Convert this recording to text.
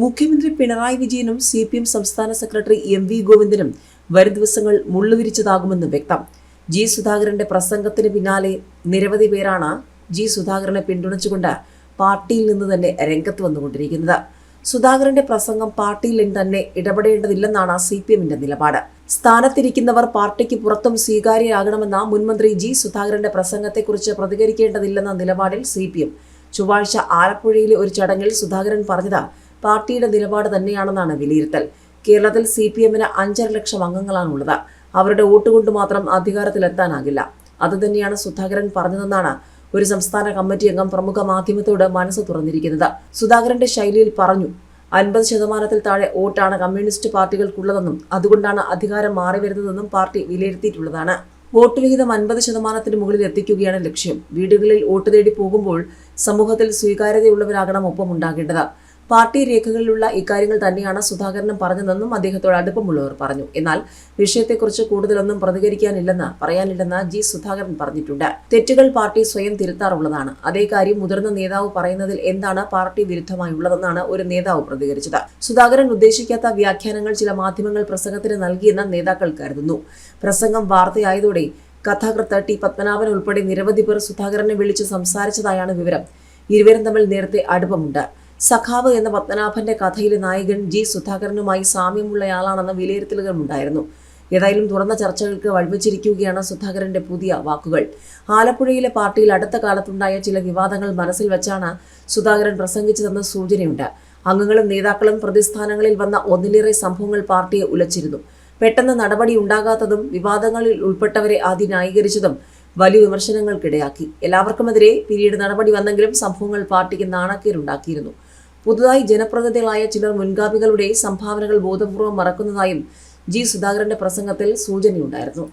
മുഖ്യമന്ത്രി പിണറായി വിജയനും C P M സംസ്ഥാന സെക്രട്ടറി എം വി ഗോവിന്ദനും വരും ദിവസങ്ങൾ മുള്ളുവിരിച്ചതാകുമെന്ന് വ്യക്തം. ജി സുധാകരന്റെ പ്രസംഗത്തിന് പിന്നാലെ നിരവധി പേരാണ് ജി സുധാകരനെ പിന്തുണച്ചുകൊണ്ട് പാർട്ടിയിൽ നിന്ന് തന്നെ രംഗത്ത് വന്നുകൊണ്ടിരിക്കുന്നത്. സുധാകരന്റെ പ്രസംഗം പാർട്ടിയിൽ തന്നെ ഇടപെടേണ്ടതില്ലെന്നാണ് സി പി എമ്മിന്റെ നിലപാട്. സ്ഥാനത്തിരിക്കുന്നവർ പാർട്ടിക്ക് പുറത്തും സ്വീകാര്യരാകണമെന്ന മുൻമന്ത്രി ജി സുധാകരന്റെ പ്രസംഗത്തെക്കുറിച്ച് പ്രതികരിക്കേണ്ടതില്ലെന്ന നിലപാടിൽ സി പി എം ചൊവ്വാഴ്ച ആലപ്പുഴയിലെ ഒരു ചടങ്ങിൽ സുധാകരൻ പറഞ്ഞത് പാർട്ടിയുടെ നിലപാട് തന്നെയാണെന്നാണ് വിലയിരുത്തൽ. കേരളത്തിൽ സി പി എമ്മിന് അഞ്ചര ലക്ഷം അംഗങ്ങളാണുള്ളത്. അവരുടെ വോട്ടുകൊണ്ട് മാത്രം അധികാരത്തിലെത്താനാകില്ല. അതുതന്നെയാണ് സുധാകരൻ പറഞ്ഞതെന്നാണ് ഒരു സംസ്ഥാന കമ്മിറ്റി അംഗം പ്രമുഖ മാധ്യമത്തോട് മനസ്സ് തുറന്നിരിക്കുന്നത്. സുധാകരന്റെ ശൈലിയിൽ പറഞ്ഞു അൻപത് ശതമാനത്തിൽ താഴെ വോട്ടാണ് കമ്മ്യൂണിസ്റ്റ് പാർട്ടികൾക്കുള്ളതെന്നും അതുകൊണ്ടാണ് അധികാരം മാറി വരുന്നതെന്നും പാർട്ടി വിലയിരുത്തിയിട്ടുള്ളതാണ്. വോട്ട് വിഹിതം അൻപത് ശതമാനത്തിന് മുകളിൽ എത്തിക്കുകയാണ് ലക്ഷ്യം. വീടുകളിൽ വോട്ട് തേടി പോകുമ്പോൾ സമൂഹത്തിൽ സ്വീകാര്യതയുള്ളവരാകണം ഒപ്പം ഉണ്ടാകേണ്ടത്. പാർട്ടി രേഖകളിലുള്ള ഇക്കാര്യങ്ങൾ തന്നെയാണ് സുധാകരനും പറഞ്ഞതെന്നും അദ്ദേഹത്തോട് അടുപ്പമുള്ളവർ പറഞ്ഞു. എന്നാൽ വിഷയത്തെക്കുറിച്ച് കൂടുതലൊന്നും പ്രതികരിക്കാനില്ലെന്ന് പറയാനില്ലെന്ന് ജി സുധാകരൻ പറഞ്ഞിട്ടുണ്ട്. തെറ്റുകൾ പാർട്ടി സ്വയം തിരുത്താറുള്ളതാണ്. അതേ കാര്യം മുതിർന്ന നേതാവ് പറയുന്നതിൽ എന്താണ് പാർട്ടി വിരുദ്ധമായുള്ളതെന്നാണ് ഒരു നേതാവ് പ്രതികരിച്ചത്. സുധാകരൻ ഉദ്ദേശിക്കാത്ത വ്യാഖ്യാനങ്ങൾ ചില മാധ്യമങ്ങൾ പ്രസംഗത്തിന് നൽകിയെന്ന് നേതാക്കൾ കരുതുന്നു. പ്രസംഗം വാർത്തയായതോടെ കഥാകൃത്ത് ടി പത്മനാഭൻ ഉൾപ്പെടെ നിരവധി പേർ സുധാകരനെ വിളിച്ച് സംസാരിച്ചതായാണ് വിവരം. ഇരുവരും തമ്മിൽ നേരത്തെ അടുപ്പമുണ്ട്. സഖാവ് എന്ന പത്മനാഭന്റെ കഥയിലെ നായകൻ ജി സുധാകരനുമായി സാമ്യമുള്ളയാളാണെന്ന വിലയിരുത്തലുകളുണ്ടായിരുന്നു ഏതായാലും തുറന്ന ചർച്ചകൾക്ക് വഴിവെച്ചിരിക്കുകയാണ് സുധാകരന്റെ പുതിയ വാക്കുകൾ. ആലപ്പുഴയിലെ പാർട്ടിയിൽ അടുത്ത കാലത്തുണ്ടായ ചില വിവാദങ്ങൾ മനസ്സിൽ വെച്ചാണ് സുധാകരൻ പ്രസംഗിച്ചതെന്ന് സൂചനയുണ്ട്. അംഗങ്ങളും നേതാക്കളും പ്രതിസ്ഥാനങ്ങളിൽ വന്ന ഒന്നിലേറെ സംഭവങ്ങൾ പാർട്ടിയെ ഉലച്ചിരുന്നു. പെട്ടെന്ന് നടപടി ഉണ്ടാകാത്തതും വിവാദങ്ങളിൽ ഉൾപ്പെട്ടവരെ ആദ്യം ന്യായീകരിച്ചതും വലിയ വിമർശനങ്ങൾക്കിടയാക്കി. എല്ലാവർക്കുമെതിരെ പിന്നീട് നടപടി വന്നെങ്കിലും സംഭവങ്ങൾ പാർട്ടിക്ക് നാണക്കേടുണ്ടാക്കിയിരുന്നു. പുതുതായി ജനപ്രതിനിധികളായ ചിലർ മുൻഗാമികളുടെ സംഭാവനകൾ ബോധപൂർവം മറക്കുന്നതായും ജി സുധാകരന്റെ പ്രസംഗത്തിൽ സൂചനയുണ്ടായിരുന്നു.